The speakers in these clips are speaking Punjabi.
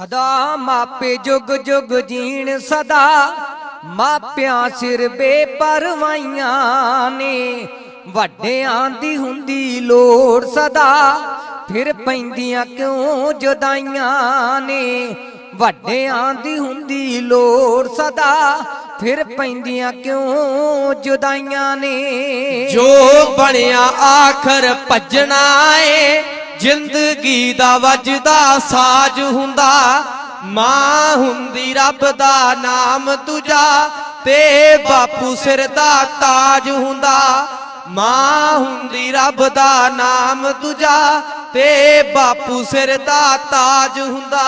ਸਦਾ ਮਾਪੇ ਜੁਗ ਜੁਗ ਜੀਣ ਸਦਾ, ਮਾਪਿਆਂ ਸਿਰ ਬੇਪਰਵਾਈਆਂ ਨੇ। ਵੱਡਿਆਂ ਦੀ ਹੁੰਦੀ ਲੋੜ ਸਦਾ, ਫਿਰ ਪੈਂਦੀਆਂ ਕਿਉਂ ਜੁਦਾਈਆਂ ਨੇ? ਵੱਡਿਆਂ ਦੀ ਹੁੰਦੀ ਲੋੜ ਸਦਾ, ਫਿਰ ਪੈਂਦੀਆਂ ਕਿਉਂ ਜੁਦਾਈਆਂ ਨੇ? ਜੋ ਬਣਿਆ ਆਖਰ ਭੱਜਣਾ ਏ ਜ਼ਿੰਦਗੀ ਦਾ ਵੱਜਦਾ ਸਾਜ ਹੁੰਦਾ, ਮਾਂ ਹੁੰਦੀ ਰੱਬ ਦਾ ਨਾਮ ਤੁਝਾ, ਤੇ ਬਾਪੂ ਸਿਰ ਦਾ ਤਾਜ ਹੁੰਦਾ, ਮਾਂ ਹੁੰਦੀ ਰੱਬ ਦਾ ਨਾਮ ਤੁਝਾ, ਤੇ ਬਾਪੂ ਸਿਰ ਦਾ ਤਾਜ ਹੁੰਦਾ।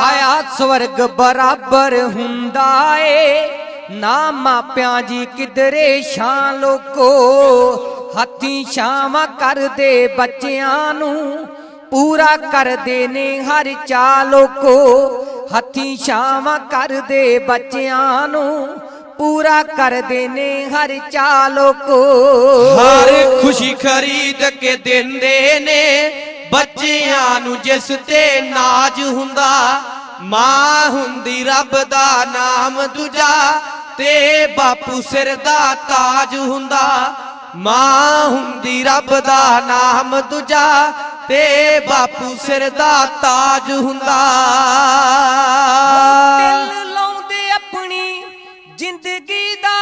ਆਇਆ ਸਵਰਗ ਬਰਾਬਰ ਹੁੰਦਾ ਏ, ਨਾ ਮਾਪਿਆਂ ਜੀ ਕਿਧਰੇ ਸ਼ਾਂ ਲੋਕੋ ਹੱਥੀ ਛਾਵਾਂ ਕਰਦੇ ਬੱਚਿਆਂ ਨੂੰ, ਪੂਰਾ ਕਰਦੇ ਨੇ ਹਰ ਚਾ ਲੋਕੋ ਹੱਥੀ ਛਾਵਾਂ ਕਰਦੇ ਬੱਚਿਆਂ ਨੂੰ, ਪੂਰਾ ਕਰਦੇ ਨੇ ਹਰ ਚਾ ਲੋਕੋ ਹਰ ਖੁਸ਼ੀ ਖਰੀਦ ਕੇ ਦਿੰਦੇ ਨੇ, ਬੱਚਿਆਂ ਨੂੰ ਜਿਸ ਤੇ ਨਾਜ ਹੁੰਦਾ, ਮਾਂ ਹੁੰਦੀ ਰੱਬ ਦਾ ਨਾਮ ਦੂਜਾ, ਤੇ ਬਾਪੂ ਸਿਰ ਦਾ ਤਾਜ ਹੁੰਦਾ। ਮਾਂ ਹੁੰਦੀ ਰੱਬ ਦਾ ਨਾਮ ਦੂਜਾ, ਤੇ ਬਾਪੂ ਸਿਰ ਦਾ ਤਾਜ ਹੁੰਦਾ। ਦਿਲ ਲਾਉਂਦੇ ਆਪਣੀ ਜ਼ਿੰਦਗੀ ਦਾ।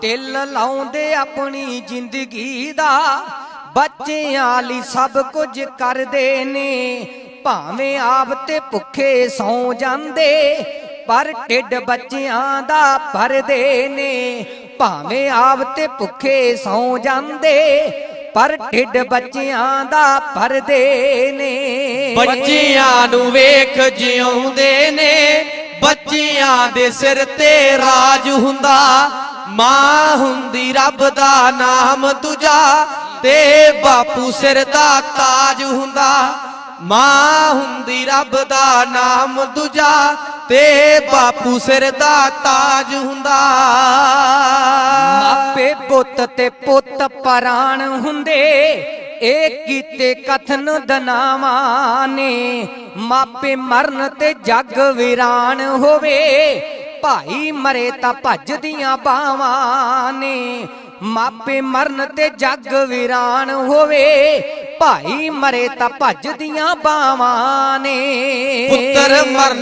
ਦਿਲ ਲਾਉਂਦੇ ਆਪਣੀ ਜ਼ਿੰਦਗੀ ਦਾ, ਬੱਚਿਆਂ ਲਈ ਸਭ ਕੁਝ ਕਰਦੇ ਨੇ। ਭਾਵੇਂ ਆਪ ਤੇ ਭੁੱਖੇ ਸੌ ਜਾਂਦੇ, ਪਰ ਢਿੱਡ ਬੱਚਿਆਂ ਦਾ ਭਰਦੇ ਨੇ। ਭਾਵੇਂ ਆਪ ਤੇ ਭੁੱਖੇ ਸੌ ਜਾਂਦੇ, ਪਰ ਢਿੱਡ ਬੱਚਿਆਂ ਦਾ ਭਰਦੇ ਨੇ। ਬੱਚਿਆਂ ਨੂੰ ਵੇਖ ਜਿਉਂਦੇ ਨੇ, ਬੱਚਿਆਂ ਦੇ ਸਿਰ ਤੇ ਰਾਜ ਹੁੰਦਾ। ਮਾਂ ਹੁੰਦੀ ਰੱਬ ਦਾ ਨਾਮ ਤੁਝਾ ਤੇ ਬਾਪੂ ਸਿਰ ਦਾ ਤਾਜ ਹੁੰਦਾ। ਮਾਂ ਹੁੰਦੀ ਰੱਬ ਦਾ ਨਾਮ ਤੁਝਾ ਤੇ ਬਾਪੂ ਸਿਰ ਦਾ ਤਾਜ ਹੁੰਦਾ। ਮਾਪੇ ਪੁੱਤ ਤੇ ਪੁੱਤ ਪਰਾਣ ਹੁੰਦੇ ਇਹ ਕੀਤੇ ਕਥਨ ਦਨਾਵਾਂ ਨੇ। ਮਾਪੇ ਮਰਨ ਤੇ ਜੱਗ ਵੀਰਾਨ ਹੋਵੇ, ਭਾਈ ਮਰੇ ਤਾਂ ਭੱਜਦੀਆਂ ਬਾਵਾਂ ਨੇ। ਮਾਪੇ ਮਰਨ ਤੇ ਜੱਗ ਵੀਰਾਨ ਹੋਵੇ ਭਾਈ ਮਰੇ ਤਾਂ ਭੱਜਦੀਆਂ ਬਾਵਾਂ ਨੇ। ਪੁੱਤਰ ਮਰਨ